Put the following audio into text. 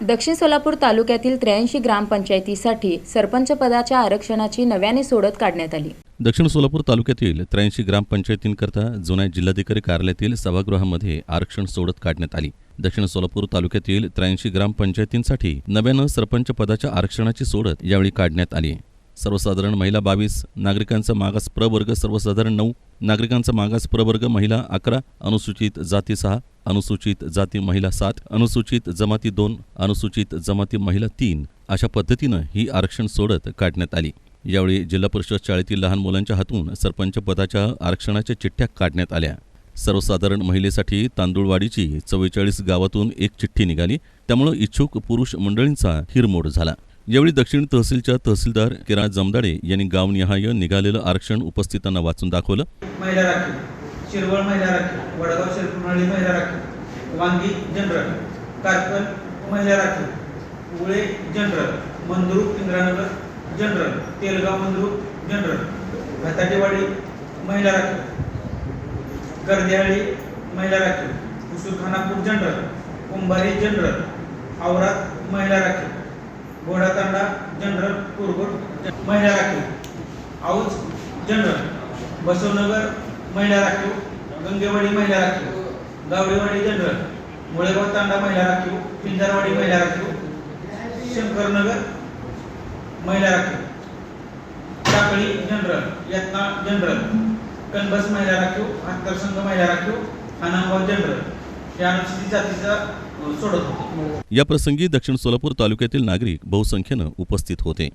दक्षिण सोलापूर तालुक्यातील त्र्याऐंशी ग्रामपंचायतीसाठी सरपंच पदाच्या आरक्षणाची नव्याने सोडत काढण्यात आली. दक्षिण सोलापूर तालुक्यातील त्र्याऐंशी ग्रामपंचायतींकरता जुन्या जिल्हाधिकारी कार्यालयातील सभागृहामध्ये आरक्षण सोडत काढण्यात आली. दक्षिण सोलापूर तालुक्यातील त्र्याऐंशी ग्रामपंचायतींसाठी नव्यानं सरपंच पदाच्या आरक्षणाची सोडत यावेळी काढण्यात आली. सर्वसाधारण महिला बावीस नागरिकांचा मागास प्रवर्ग सर्वसाधारण नऊ नागरिकांचा मागास प्रवर्ग महिला अकरा अनुसूचित जाती सहा अनुसूचित जाती महिला सात अनुसूचित जमाती दोन अनुसूचित जमाती महिला तीन अशा पद्धतीनं ही आरक्षण सोडत काढण्यात आली. यावेळी जिल्हा परिषद शाळेतील लहान मुलांच्या हातून सरपंच पदाच्या आरक्षणाच्या चिठ्ठ्या काढण्यात आल्या. सर्वसाधारण महिलेसाठी तांदूळवाडीची चव्वेचाळीस गावातून एक चिठ्ठी निघाली. त्यामुळं इच्छुक पुरुष मंडळींचा हिरमोड झाला. यावेळी दक्षिण तहसीलच्या तहसीलदार किरा जमदाडे यांनी गावनिहाय निघालेलं आरक्षण उपस्थितांना वाचून दाखवलं. महिला राखीव शिरवळ महिला राखीव वडगाव शिरपुनहळ्ळी महिला राखीव वांगी जनरल कारकल महिला राखीव Ule general Mandruk Indranagar general Telgaon Mandrup general Bhatatewadi महिला राखीव कर्द्याळी महिला राखीव उसूरखानापूर जनरल कुंभारी जनरल औरात महिला राखीव घोडातांडा जनरल कुरगुट महिला राखीव. औज जनरल. बसवनगर महिला राखीव. गंगेवाडी महिला राखीव. गावडेवाडी जनरल. मुळेगाव तांडा महिला राखीव. पिंजारवाडी महिला राखीव. शंकरनगर महिला राखीव. टाकळी जनरल. यत्ना जनरल. कनबस महिला राखीव. आंतरसंघ महिला राखीव. खानागाव जनरल. या अनुसूचित जातीचा सोडत होते. याप्रसंगी दक्षिण सोलापूर तालुक्यातील नागरिक बहुसंख्येनं उपस्थित होते.